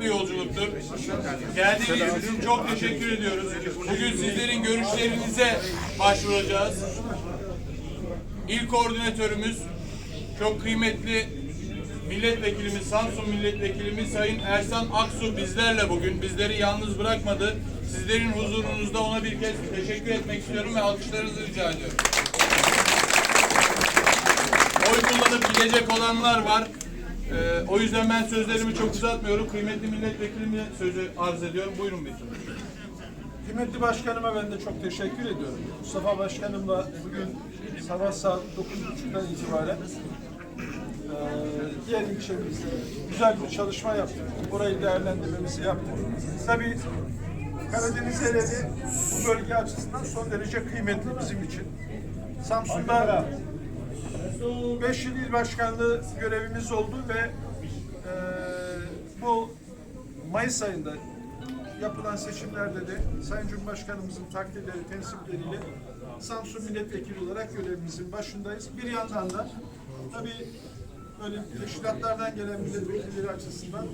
bir yolculuktur. Geldiğiniz için çok teşekkür ediyoruz. Bugün sizlerin görüşlerinize başvuracağız. İl koordinatörümüz çok kıymetli milletvekilimiz, Samsun milletvekilimiz Sayın Ersan Aksu bizlerle bugün. Bizleri yalnız bırakmadı. Sizlerin huzurunuzda ona bir kez teşekkür etmek istiyorum ve alkışlarınızı rica ediyorum. Oy kullanıp gidecek olanlar var. Ee, o yüzden ben sözlerimi çok uzatmıyorum. Kıymetli milletvekilime sözü arz ediyorum. Buyurun bir. Kıymetli başkanıma ben de çok teşekkür ediyorum. Mustafa Başkanımla bugün sabah saat 9.30'dan itibaren eee diğer ilçemizde güzel bir çalışma yaptık. Orayı değerlendirmemizi yaptık. Tabii Karadeniz Ereğli bu bölge açısından son derece kıymetli bizim için. Samsun'da 5 yıl il başkanlığı görevimiz oldu ve eee, bu Mayıs ayında yapılan seçimlerde de Sayın Cumhurbaşkanımızın takdirleri, tensipleriyle Samsun Milletvekili olarak görevimizin başındayız. Bir yandan da tabii böyle teşkilatlardan gelen milletvekilleri açısından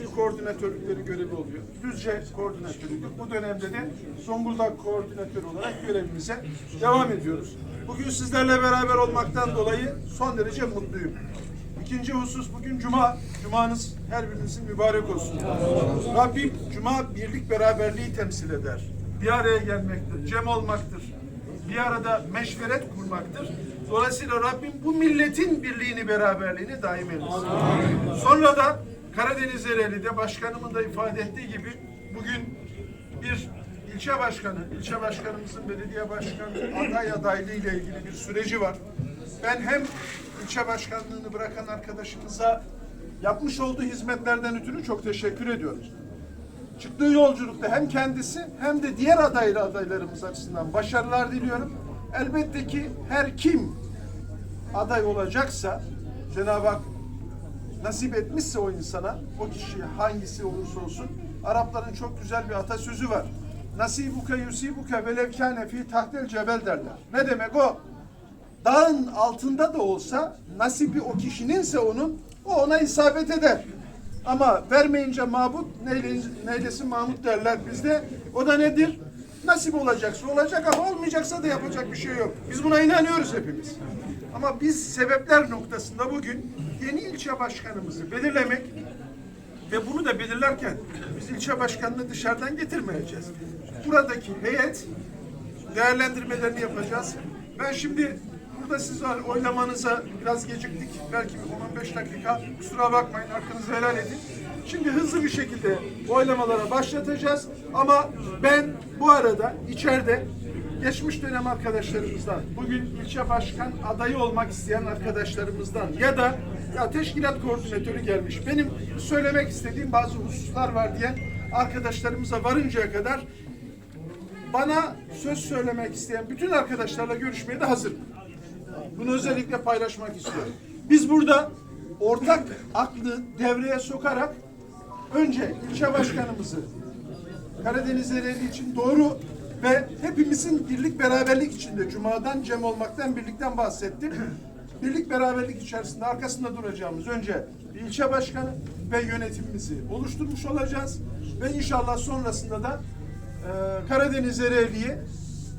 bir koordinatörlükleri görevi oluyor. Düzce koordinatörlük. Bu dönemde de Zonguldak koordinatörü olarak görevimize devam ediyoruz. Bugün sizlerle beraber olmaktan dolayı son derece mutluyum. İkinci husus bugün Cuma. Cumanız her birinizin mübarek olsun. Rabbim Cuma birlik beraberliği temsil eder. Bir araya gelmektir, cem olmaktır. Bir arada meşveret kurmaktır. Dolayısıyla Rabbim bu milletin birliğini, beraberliğini daim eylesin. Sonra da Karadeniz Ereğli'de başkanımın da ifade ettiği gibi bugün bir ilçe başkanı, ilçe başkanımızın belediye başkanı aday adaylığı ile ilgili bir süreci var. Ben hem ilçe başkanlığını bırakan arkadaşımıza yapmış olduğu hizmetlerden ötürü çok teşekkür ediyoruz. Çıktığı yolculukta hem kendisi hem de diğer adaylı adaylarımız açısından başarılar diliyorum. Elbette ki her kim aday olacaksa Cenab-ı Hak nasip etmişse o insana, o kişi hangisi olursa olsun Arapların çok güzel bir atasözü var. Nasibuka yusibuka velev kâne fî tahtel cebel derler. Ne demek o? Dağın altında da olsa nasibi o kişininse onun o ona isabet eder. Ama vermeyince mabut neylesin Mahmut derler bizde. O da nedir? Nasip olacaksa olacak ama olmayacaksa da yapacak bir şey yok. Biz buna inanıyoruz hepimiz. Ama biz sebepler noktasında bugün yeni ilçe başkanımızı belirlemek ve bunu da belirlerken biz ilçe başkanını dışarıdan getirmeyeceğiz. Buradaki heyet değerlendirmelerini yapacağız. Ben şimdi burada siz var oylamanıza biraz geciktik. Belki bir 10-15 dakika. Kusura bakmayın hakkınızı helal edin. Şimdi hızlı bir şekilde oylamalara başlatacağız. Ama ben bu arada içeride geçmiş dönem arkadaşlarımızdan, bugün ilçe başkan adayı olmak isteyen arkadaşlarımızdan ya da ya teşkilat koordinatörü gelmiş. Benim söylemek istediğim bazı hususlar var diyen arkadaşlarımıza varıncaya kadar bana söz söylemek isteyen bütün arkadaşlarla görüşmeye de hazırım. Bunu özellikle paylaşmak istiyorum. Biz burada ortak aklı devreye sokarak önce ilçe başkanımızı Karadeniz için doğru ve hepimizin birlik beraberlik içinde Cuma'dan cem olmaktan birlikten bahsettim. Birlik beraberlik içerisinde arkasında duracağımız önce bir ilçe başkanı ve yönetimimizi oluşturmuş olacağız ve inşallah sonrasında da e, Karadeniz Ereğli'yi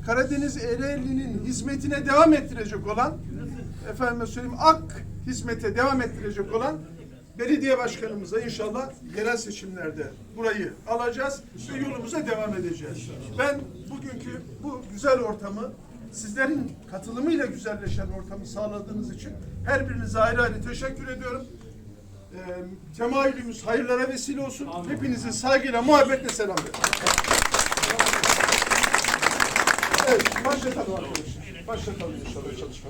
Karadeniz Ereğli'nin hizmetine devam ettirecek olan efendime söyleyeyim ak hizmete devam ettirecek olan belediye başkanımıza inşallah yerel seçimlerde burayı alacağız ve yolumuza devam edeceğiz. Ben bugünkü bu güzel ortamı sizlerin katılımıyla güzelleşen ortamı sağladığınız için her birinize ayrı ayrı teşekkür ediyorum. Ee, temayülümüz hayırlara vesile olsun. Hepinizi saygıyla, muhabbetle selamlıyorum. Evet, başlatalım arkadaşlar. Başlatalım inşallah çalışmaları.